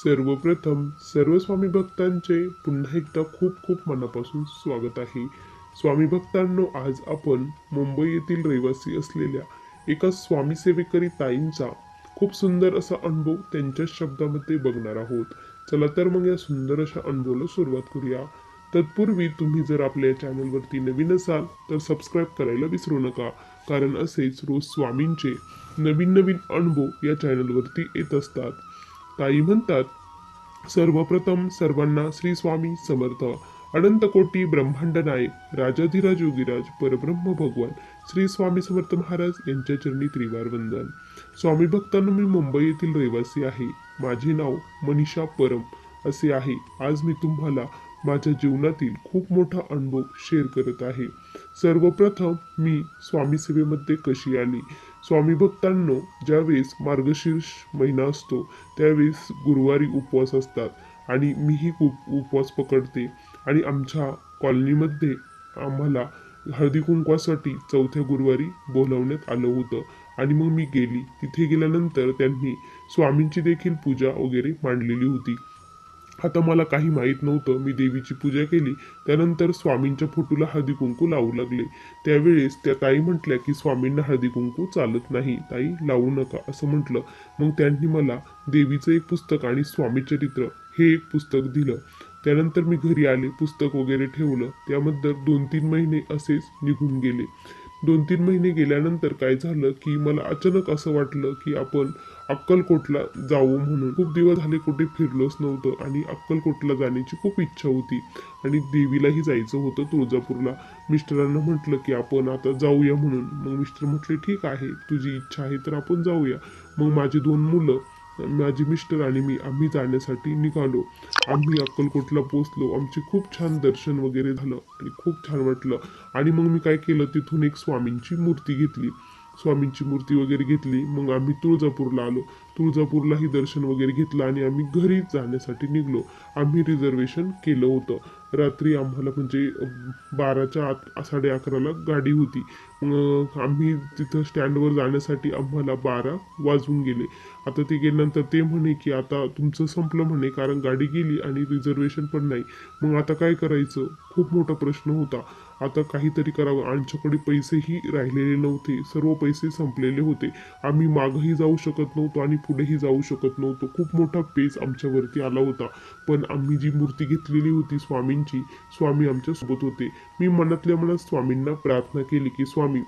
सर्वप्रथम सर्व स्वामी भक्तांचे पुन्हा एकदा खूप खूप मनापासून स्वागत आहे. स्वामी भक्तांनो आज आपण मुंबई येथील रहिवासी असलेल्या एका स्वामी सेवेकरी ताईंचा खूप सुंदर असा अनुभव त्यांच्या शब्दामध्ये बघणार आहोत. चला तर मग या सुंदर अशा अनुभवाला सुरुवात करूया. तत्पूर्वी तुम्ही जर आपल्या चॅनलवरती नवीन असाल तर सबस्क्राईब करायला विसरू नका कारण असेच रोज स्वामींचे नवीन नवीन अनुभव या चॅनलवरती येत असतात. ताई म्हणतात सर्वप्रथम सर्वांना श्री स्वामी समर्थ अनंत कोटी ब्रह्मांड नायक राजाधिराज योगीराज परब्रह्म भगवान श्री स्वामी समर्थ महाराज यांच्या चरणी त्रिवार वंदन स्वामी भक्तांनो मी मुंबई येथील रहिवासी आहे. माझे नाव मनीषा परम असे आहे. आज मी तुम्हाला माझ्या जीवनातील खूप मोठा अनुभव शेअर करत आहे. सर्वप्रथम मी स्वामी सेवेमध्ये कशी आली? स्वामी भक्तांनो ज्यावेळेस मार्गशीर्ष महिना असतो त्यावेळेस गुरुवारी उपवास असतात. आणि मीही खूप उपवास पकडते. आणि आमच्या कॉलनीमध्ये आम्हाला हळदी कुंकवासाठी चौथ्या गुरुवारी बोलवण्यात आलं होतं. आणि मग मी गेली. तिथे गेल्यानंतर त्यांनी स्वामींची देखील पूजा वगैरे मांडलेली होती. आता मला काही माहीत नव्हतं. मी देवीची पूजा केली. त्यानंतर स्वामींच्या फोटोला हळदी कुंकू लावू लागले. त्यावेळेस त्या ताई म्हटल्या की स्वामींना हळदी कुंकू चालत नाही. ताई लावू नका असं म्हटलं. मग त्यांनी मला देवीचं एक पुस्तक आणि स्वामी चरित्र हे एक पुस्तक दिलं. त्यानंतर मी घरी आले पुस्तक वगैरे ठेवलं. त्यामध्ये दोन तीन महिने असेच निघून गेले. दोन तीन महिने गेल्यानंतर काय झालं की मला अचानक असं वाटलं की आपण अक्कलकोटला जाऊ म्हणून. खूप दिवस झाले कुठे फिरलोच नव्हतं आणि अक्कलकोटला जाण्याची खूप इच्छा होती. आणि देवीलाही जायचं होतं तुळजापूरला. मिस्टरांना म्हटलं की आपण आता जाऊया म्हणून. मग मिस्टर म्हटले ठीक आहे. तुझी इच्छा आहे तर आपण जाऊया. मग माझी दोन मुलं माझी मिस्टर आणि मी आम्ही जाण्यासाठी निघालो. आम्ही अक्कलकोटला पोचलो आमचे खूप छान दर्शन वगैरे झालं आणि खूप छान वाटलं. आणि मग मी काय केलं? तिथून एक स्वामींची मूर्ती घेतली. स्वामींची मूर्ती वगैरे घेतली मग आम्ही तुळजापूरला आलो. तुळजापूरलाही दर्शन वगैरे घेतलं आणि आम्ही घरी जाण्यासाठी निघलो. आम्ही रिझर्वेशन केलं होतं. रात्री आम्हाला म्हणजे बाराच्या आत साडे अकराला गाडी होती. मग आम्ही तिथं स्टँडवर जाण्यासाठी आम्हाला बारा वाजून गेले. आता ते गेल्यानंतर ते म्हणे की आता तुमचं संपलं म्हणे कारण गाडी गेली आणि रिझर्वेशन पण नाही. मग आता काय करायचं? खूप मोठा प्रश्न होता. आता काहीतरी करावं. आमच्याकडे पैसेही राहिलेले नव्हते. सर्व पैसे संपलेले होते. आम्ही मागंही जाऊ शकत नव्हतो आणि पुढेही जाऊ शकत नव्हतो. खूप मोठा पेच आमच्यावरती आला होता. पण आम्ही जी मूर्ती घेतलेली होती स्वामींची स्वामी आमच्यासोबत होते. मी मनातल्या मनात स्वामींना प्रार्थना केली की स्वामी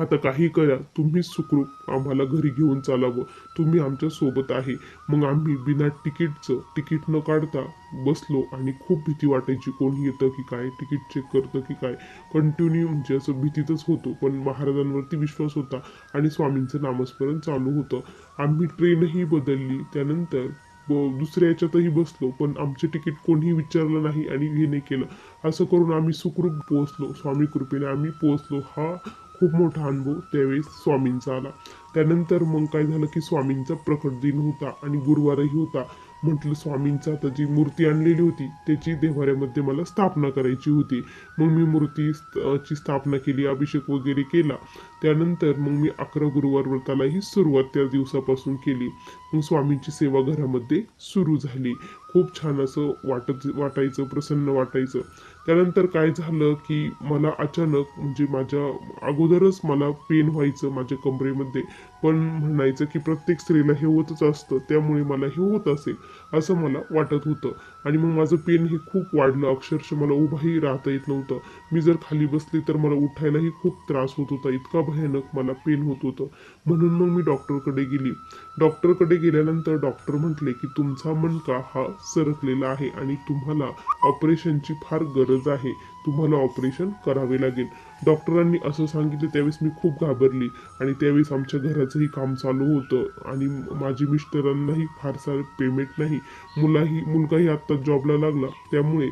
आता काही करा. तुम्ही सुखरूप आम्हाला घरी घेऊन चालावं. तुम्ही आमच्यासोबत आहे. मग आम्ही बिना तिकीटचं तिकीट न काढता बसलो आणि खूप भीती वाटायची कोणी येतं की काय तिकीट चेक करतं की काय. कंटिन्यू म्हणजे असं भीतीतच होतो पण महाराजांवरती विश्वास होता आणि स्वामींचं नामस्मरण चालू होतं. आम्ही ट्रेनही बदलली त्यानंतर दुसऱ्या याच्यातही बसलो पण आमचे तिकीट कोणीही विचारलं नाही आणि हे नाही केलं. असं करून आम्ही सुखरूप पोहोचलो. स्वामी कृपेने आम्ही पोहोचलो. हा खूप मोठा अनुभव त्यावेळेस स्वामींचा आला. त्यानंतर मग काय झालं की स्वामींचा प्रकट दिन होता आणि गुरुवारही होता. म्हटलं स्वामींचा आता जी मूर्ती आणलेली होती त्याची देवाऱ्यामध्ये मला स्थापना करायची होती. मग मी मूर्ती ची स्थापना केली अभिषेक वगैरे केला. त्यानंतर मग मी अकरा गुरुवार व्रतालाही सुरुवात त्या दिवसापासून केली. मग स्वामींची सेवा घरामध्ये सुरू झाली. खूप छान असं वाटत वाटायचं प्रसन्न वाटायचं. त्यानंतर काय झालं की मला अचानक म्हणजे माझ्या अगोदरच मला पेन व्हायचं माझ्या कमरेमध्ये. पण म्हणायचं की प्रत्येक स्त्रीला हे होतच असतं त्यामुळे मला हे होत असेल असं मला वाटत होतं. आणि मग माझं पेन हे खूप वाढलं अक्षरशः मला उभाही राहता येत नव्हतं. मी जर खाली बसली तर मला उठायलाही खूप त्रास होत होता इतका भयानक मला पेन होत होतं. म्हणून मग मी डॉक्टरकडे गेली. डॉक्टरकडे गेल्यानंतर डॉक्टर म्हटले की तुमचा मणका हा सरकलेला आहे आणि तुम्हाला ऑपरेशनची फार गरज आहे. तुम्हाला ऑपरेशन करावे लागेल. डॉक्टरांनी असं सांगितलं त्यावेळेस मी खूप घाबरली आणि त्यावेळेस आमच्या घराचंही काम चालू होतं आणि माझी मिस्टरांनाही फारसा पेमेंट नाही. मुलाही मुलगाही आत्ता जॉबला लागला. त्यामुळे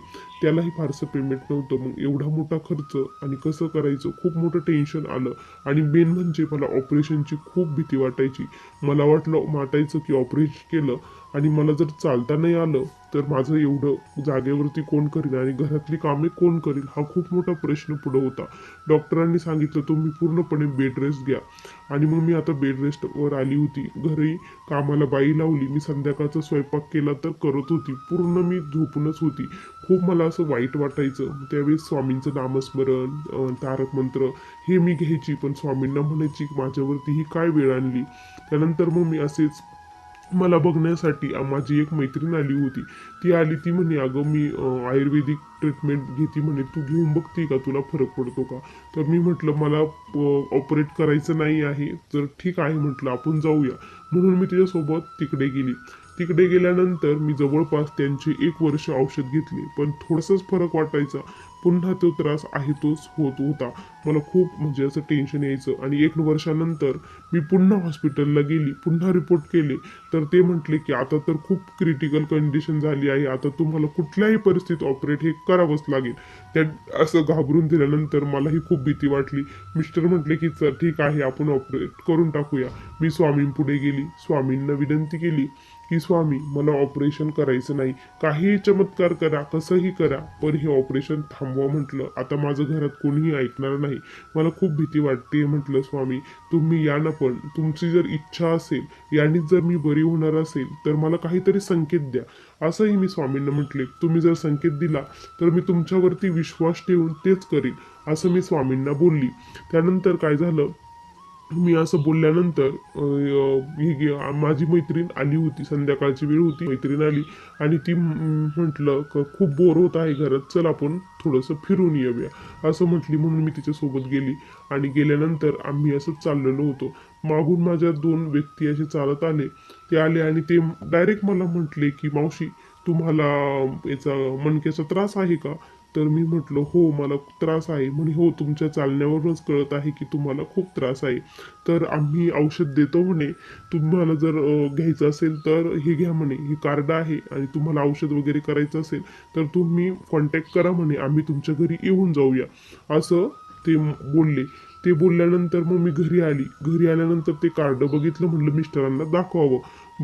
त्यालाही फारसं पेमेंट नव्हतं. मग एवढा मोठा खर्च आणि कसं करायचं? खूप मोठं टेन्शन आलं. आणि मेन म्हणजे मला ऑपरेशनची खूप भीती वाटायची. मला वाटलं वाटायचं की ऑपरेशन केलं आणि मला जर चालता नाही आलं तर माझं एवढं जागेवरती कोण करील आणि घरातली कामे कोण करील हा खूप मोठा प्रश्न पुढं होता. डॉक्टरांनी सांगितलं तुम्ही पूर्णपणे बेड रेस्ट घ्या. आणि मग मी आता बेड रेस्टवर आली होती. घरी कामाला बाई लावली. मी संध्याकाळचा स्वयंपाक केला तर करत होती. पूर्ण मी झोपूनच होती. खूप मला असं वाईट वाटायचं. त्यावेळेस स्वामींचं नामस्मरण तारक मंत्र हे मी घ्यायची. पण स्वामींना म्हणायची माझ्यावरती ही काय वेळ आणली? त्यानंतर मग मी असेच मला बघण्यासाठी माझी एक मैत्रीण आली होती. ती आली ती म्हणे अगं मी आयुर्वेदिक ट्रीटमेंट घेते म्हणे. तू घेऊन बघते का? तुला फरक पडतो का? तर मी म्हटलं मला ऑपरेट करायचं नाही आहे तर ठीक आहे म्हटलं आपण जाऊया. म्हणून मी तिच्यासोबत तिकडे गेली. तिकडे गेल्यानंतर मी जवळपास त्यांचे एक वर्ष औषध घेतले पण थोडंसंच फरक वाटायचा. पुन्हा तो त्रास आहे तोच होत होता. मला खूप म्हणजे असं टेन्शन यायचं. आणि एक वर्षानंतर मी पुन्हा हॉस्पिटलला गेली. पुन्हा रिपोर्ट केले. तर ते म्हटले की आता तर खूप क्रिटिकल कंडिशन झाली आहे. आता तुम्हाला कुठल्याही परिस्थितीत ऑपरेट हे करावंच लागेल. त्या असं घाबरून दिल्यानंतर मलाही खूप भीती वाटली. मिस्टर म्हटले की चल ठीक आहे. आपण ऑपरेट करून टाकूया. मी स्वामींपुढे गेली. स्वामींना विनंती केली. की स्वामी मला ऑपरेशन करायचं नाही. काहीही चमत्कार करा कसंही करा पण हे ऑपरेशन थांबवा म्हटलं. आता माझं घरात कोणीही ऐकणार नाही. मला खूप भीती वाटते म्हटलं स्वामी. तुम्ही या ना पण. तुमची जर इच्छा असेल यांनीच जर मी बरी होणार असेल तर मला काहीतरी संकेत द्या. असंही मी स्वामींना म्हटले. तुम्ही जर संकेत दिला तर मी तुमच्यावरती विश्वास ठेवून तेच करीन असं मी स्वामींना बोलली. त्यानंतर काय झालं? मी असं बोलल्यानंतर ही गे- माझी मैत्रीण आली होती संध्याकाळची वेळ होती मैत्रीण आली आणि ती म्हटलं खूप बोर होत आहे घरात चल आपण थोडंसं फिरून येऊया. असं म्हटली म्हणून मी तिच्यासोबत गेली आणि गेल्यानंतर आम्ही असं चाललेलो होतो. मागून माझ्या दोन व्यक्ती असे चालत आले. ते आले आणि ते डायरेक्ट मला म्हटले की मावशी तुम्हाला याचा मणक्याचा त्रास आहे का? तर मी म्हटलं हो मला त्रास आहे. म्हणे हो तुमच्या चालण्यावरूनच कळत आहे की तुम्हाला खूप त्रास आहे. तर आम्ही औषध देतो म्हणे. तुम्हाला जर घ्यायचं असेल तर हे घ्या म्हणे. हे कार्ड आहे आणि तुम्हाला औषध वगैरे करायचं असेल तर तुम्ही कॉन्टॅक्ट करा म्हणे. आम्ही तुमच्या घरी येऊन जाऊया. असं ते बोलले. ते बोलल्यानंतर मग मी घरी आली. घरी आल्यानंतर ते कार्ड बघितलं. म्हणलं मिस्टरांना दाखवावं.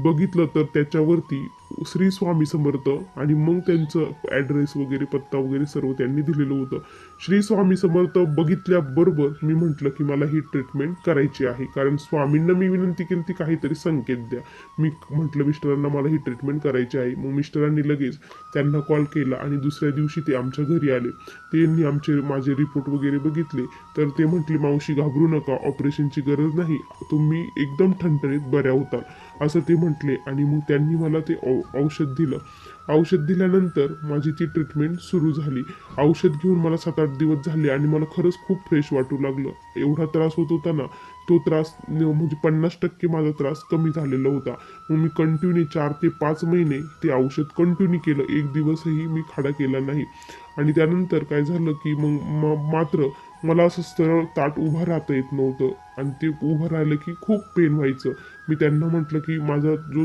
बघितलं तर त्याच्यावरती श्री स्वामी समर्थ आणि मग त्यांचं ॲड्रेस वगैरे पत्ता वगैरे सर्व त्यांनी दिलेलं होतं. श्री स्वामी समर्थ बघितल्याबरोबर मी म्हटलं की मला ही ट्रीटमेंट करायची आहे. कारण स्वामींना मी विनंती केली ती काहीतरी संकेत द्या. मी म्हटलं मिस्टरांना मला ही ट्रीटमेंट करायची आहे. मग मिस्टरांनी लगेच त्यांना कॉल केला आणि दुसऱ्या दिवशी ते आमच्या घरी आले. त्यांनी आमचे माझे रिपोर्ट वगैरे बघितले. तर ते म्हटले मावशी घाबरू नका. ऑपरेशनची गरज नाही. तुम्ही एकदम ठणठणीत बऱ्या होता. असं ते म्हटले आणि मग त्यांनी मला ते औषध दिलं. औषध दिल्यानंतर माझी ती ट्रीटमेंट सुरू झाली. औषध घेऊन मला सात आठ दिवस झाले आणि मला खरंच खूप फ्रेश वाटू लागलं. एवढा त्रास होत होता ना तो त्रास म्हणजे पन्नास टक्के माझा त्रास कमी झालेला होता. मग मी कंटिन्यू चार ते पाच महिने ते औषध कंटिन्यू केलं. एक दिवसही मी खाडा केला नाही. आणि त्यानंतर काय झालं की मग मात्र मला असं सरळ ताट उभं राहता येत नव्हतं. आणि ते उभं राहिलं की खूप पेन व्हायचं. मी त्यांना म्हटलं की माझा जो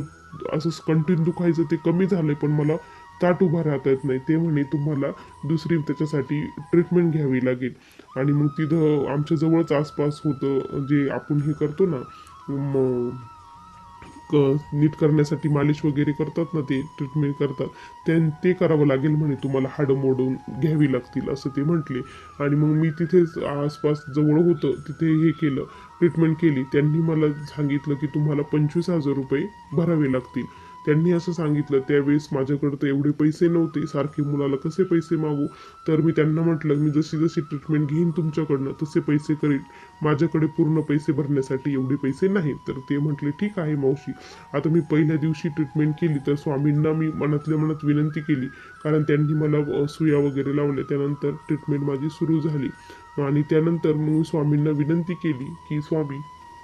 असं कंटिन्यू दुखायचं ते कमी झालंय पण मला ताट उभा राहता येत नाही. ते म्हणे तुम्हाला दुसरी त्याच्यासाठी ट्रीटमेंट घ्यावी लागेल. आणि मग तिथं आमच्या जवळच आसपास होतं जे आपण हे करतो ना क- नीट करण्यासाठी मालिश वगैरे करतात ना ते ट्रीटमेंट करतात. त्यां ते करावं लागेल म्हणे तुम्हाला हाडं मोडून घ्यावी लागतील असं ते म्हटले. आणि मग मी तिथेच आसपास जवळ होतं तिथे हे केलं ट्रीटमेंट केली. त्यांनी मला सांगितलं की तुम्हाला पंचवीस हजार रुपये भरावे लागतील. त्यांनी असं सांगितलं त्यावेळेस माझ्याकडं तर एवढे पैसे नव्हते सारखे मुलाला कसे पैसे मागू? तर मी त्यांना म्हटलं मी जशी जशी ट्रीटमेंट घेईन तुमच्याकडनं तसे पैसे करीन. माझ्याकडे पूर्ण पैसे भरण्यासाठी एवढे पैसे नाहीत. तर ते म्हटले ठीक आहे मावशी. आता मी पहिल्या दिवशी ट्रीटमेंट केली तर स्वामींना मी मनातल्या मनात विनंती केली. कारण त्यांनी मला सुया वगैरे लावल्या. त्यानंतर ट्रीटमेंट माझी सुरू झाली. आणि त्यानंतर मग स्वामींना विनंती केली की स्वामी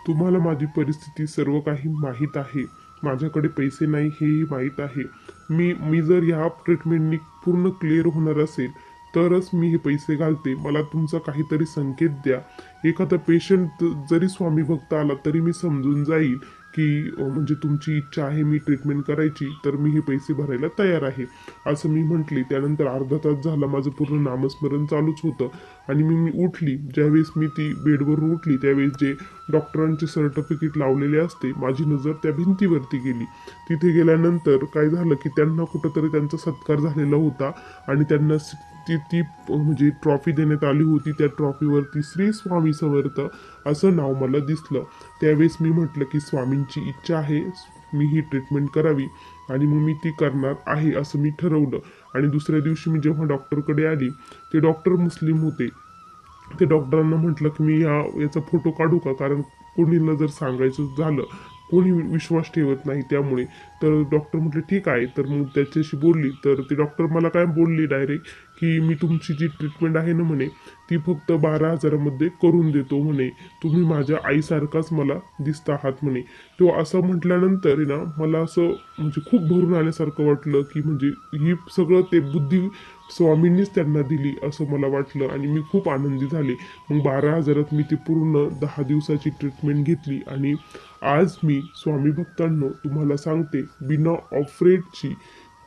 तुम्हाला माझी परिस्थिती सर्व काही माहीत आहे. माझ्याकडे पैसे नाही हेही माहीत आहे. मी मी जर ह्या ट्रीटमेंटनी पूर्ण क्लिअर होणार असेल तरच मी हे पैसे घालते. मला तुमचा काहीतरी संकेत द्या. एखादा पेशंट जरी स्वामी भक्त आला तरी मी समजून जाईल की म्हणजे तुमची इच्छा आहे मी ट्रीटमेंट करायची तर मी हे पैसे भरायला तयार आहे. असं मी म्हटले. त्यानंतर अर्धा तास झाला माझं पूर्ण नामस्मरण चालूच होतं. आणि मी मी उठली. ज्यावेळेस मी ती बेडवरून उठली त्यावेळेस जे डॉक्टरांचे सर्टिफिकेट लावलेले असते माझी नजर त्या भिंतीवरती गेली. तिथे गेल्यानंतर काय झालं की त्यांना कुठंतरी त्यांचा सत्कार झालेला होता आणि त्यांना ती ती म्हणजे ट्रॉफी देण्यात आली होती. त्या ट्रॉफीवरती श्री स्वामी समर्थ असं नाव मला दिसलं. त्यावेळेस मी म्हटलं की स्वामींची इच्छा आहे मी ही ट्रीटमेंट करावी आणि मग मी ती करणार आहे असं मी ठरवलं. आणि दुसऱ्या दिवशी मी जेव्हा डॉक्टरकडे आली ते डॉक्टर मुस्लिम होते. ते डॉक्टरांना म्हटलं की मी या याचा फोटो काढू का? कारण कोणीला जर सांगायचं झालं कोणी विश्वास ठेवत नाही त्यामुळे. तर डॉक्टर म्हटले ठीक आहे. तर मग त्याच्याशी बोलली. तर ते डॉक्टर मला काय बोलली डायरेक्ट की मी तुमची जी ट्रीटमेंट आहे ना म्हणे ती फक्त बारा हजारामध्ये करून देतो म्हणे. तुम्ही माझ्या आईसारखाच मला दिसत आहात म्हणे. तो असं म्हटल्यानंतर आहे ना मला असं म्हणजे खूप भरून आल्यासारखं वाटलं की म्हणजे ही सगळं ते बुद्धी स्वामींनीच त्यांना दिली असं मला वाटलं आणि मी खूप आनंदी झाले. मग बारा हजारात मी ती पूर्ण दहा दिवसाची ट्रीटमेंट घेतली आणि आज मी स्वामी भक्तांनो तुम्हाला सांगते बिना ऑफरेटची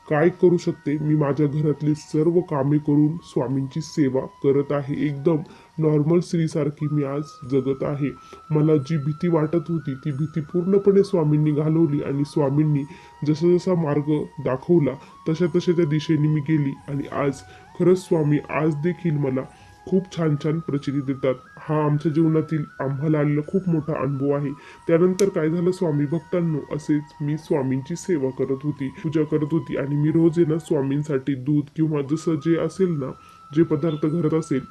काय करू शकते? मी माझ्या घरातली सर्व कामे करून स्वामींची सेवा करत आहे. एकदम नॉर्मल स्त्रीसारखी मी आज जगत आहे. मला जी भीती वाटत होती ती भीती पूर्णपणे स्वामींनी घालवली आणि स्वामींनी जसा जसा मार्ग दाखवला तशा तशा त्या दिशेने मी गेली. आणि आज खरंच स्वामी आज देखील मला खूप छान छान प्रचिती देतात. हा आमच्या जीवनातील आम्हाला आलेला खूप मोठा अनुभव आहे. त्यानंतर काय झालं? स्वामी भक्तांनो असेच मी स्वामींची सेवा करत होती. पूजा करत होती आणि मी रोज आहे ना स्वामींसाठी दूध किंवा जसं जे असेल ना जे पदार्थ घरात असेल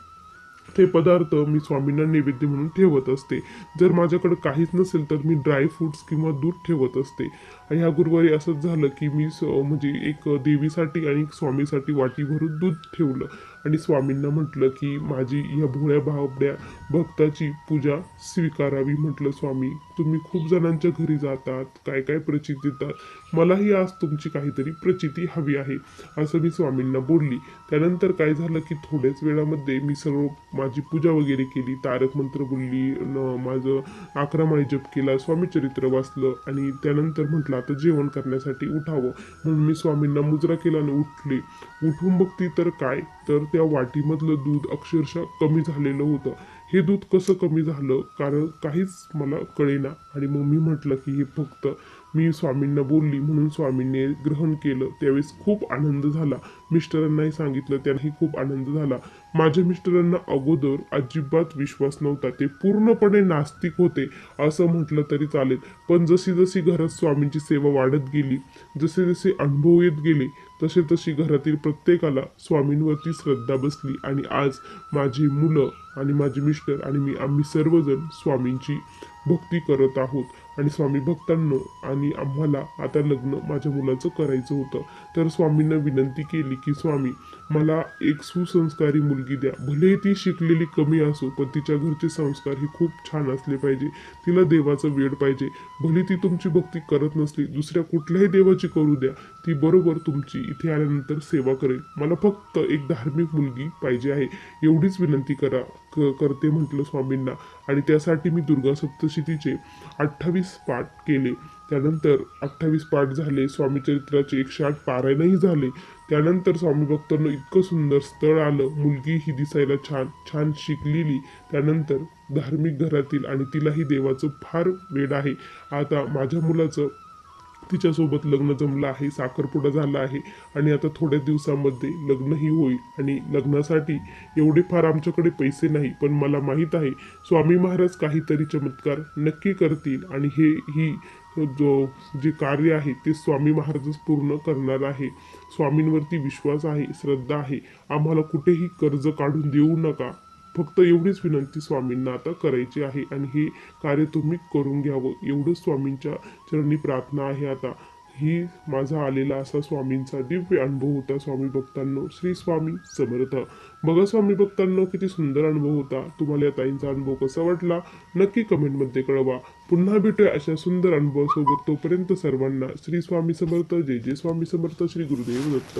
ते पदार्थ मी स्वामींना नैवेद्य म्हणून ठेवत असते. जर माझ्याकडे काहीच नसेल तर मी ड्राय फ्रुट्स किंवा दूध ठेवत असते. ह्या गुरुवारी असंच झालं की मी म्हणजे एक देवीसाठी आणि एक स्वामीसाठी वाटी भरून दूध ठेवलं. आणि स्वामींना म्हटलं की माझी या भोळ्या भावड्या भक्ताची पूजा स्वीकारावी म्हटलं स्वामी. तुम्ही खूप जणांच्या घरी जातात काय काय प्रचिती देतात. मलाही आज तुमची काहीतरी प्रचिती हवी आहे असं मी स्वामींना बोलली. त्यानंतर काय झालं की थोड्याच वेळामध्ये मी सर्व माझी पूजा वगैरे केली तारक मंत्र बोलली न माझं अकरा माळी जप केला स्वामी चरित्र वाचलं आणि त्यानंतर म्हटलं आता जेवण करण्यासाठी उठावं. म्हणून मी स्वामींना मुजरा केला आणि उठले. उठून बघती तर काय? तर त्या वाटीमधलं दूध अक्षरशः कमी झालेलं होतं. हे दूध कसं कमी झालं? कारण काहीच मला कळेना. आणि मग मी म्हटलं की हे फक्त मी स्वामींना बोलली म्हणून स्वामींनी ग्रहण केलं. त्यावेळेस खूप आनंद झाला. मिस्टरांनाही सांगितलं त्यांनाही खूप आनंद झाला. माझ्या मिस्टरांना अगोदर अजिबात विश्वास नव्हता. ते पूर्णपणे नास्तिक होते असं म्हटलं तरी चालेल. पण जशी जशी घरात स्वामींची सेवा वाढत गेली जसे जसे अनुभव येत गेले तसे तशी घरातील प्रत्येकाला स्वामींवरती श्रद्धा बसली. आणि आज माझी मुलं आणि माझे मिस्टर आणि मी आम्ही सर्वजण स्वामींची भक्ती करत आहोत. आणि स्वामी भक्तांनो आणि आम्हाला आता लग्न माझ्या मुलाचं करायचं होतं तर स्वामींना विनंती केली की स्वामी मला एक सुसंस्कारी मुलगी द्या. भले ती शिकलेली कमी असो पण तिच्या घरचे संस्कार हे खूप छान असले पाहिजे. तिला देवाचं वेळ पाहिजे. भले ती तुमची भक्ती करत नसली दुसऱ्या कुठल्याही देवाची करू द्या. ती बरोबर तुमची इथे आल्यानंतर सेवा करेल. मला फक्त एक धार्मिक मुलगी पाहिजे आहे. एवढीच विनंती करा क- करते म्हटलं स्वामींना. आणि त्यासाठी मी दुर्गा सप्तशतीचे अठ्ठावीस पाठ केले. त्यानंतर अठ्ठावीस पाठ झाले. स्वामी चरित्राचे एकशे आठ पारायणही झाले. त्यानंतर स्वामी भक्तांना इतकं सुंदर स्थळ आलं मुलगी ही दिसायला छान छान शिकलेली. त्यानंतर धार्मिक घरातील आणि तिलाही देवाचं फार वेड आहे. आता माझ्या मुलाचं तिच्यासोबत लग्न जमलं आहे साखरपुडा झाला आहे. आणि आता थोड्या दिवसामध्ये लग्नही होईल. आणि लग्नासाठी एवढे फार आमच्याकडे पैसे नाही पण मला माहीत आहे स्वामी महाराज काहीतरी चमत्कार नक्की करतील. आणि हे ही जो जे कार्य आहे ते स्वामी महाराजच पूर्ण करणार आहे. स्वामींवरती विश्वास आहे श्रद्धा आहे. आम्हाला कुठेही कर्ज काढून देऊ नका. फक्त एवढीच विनंती स्वामींना आता करायची आहे आणि हे कार्य तुम्ही करून घ्यावं. एवढंच स्वामींच्या चरणी प्रार्थना आहे आता. ही माझा आलेला असा स्वामींचा दिव्य अनुभव होता स्वामी भक्तांनो. श्री स्वामी समर्थ. बघा स्वामी भक्तांनो किती सुंदर अनुभव होता. तुम्हाला या ताईंचा अनुभव कसा वाटला? नक्की कमेंटमध्ये कळवा. पुन्हा भेटूया अशा सुंदर अनुभवासोबत. तोपर्यंत सर्वांना श्री स्वामी समर्थ. जय जय स्वामी समर्थ. श्री गुरुदेव दत्त.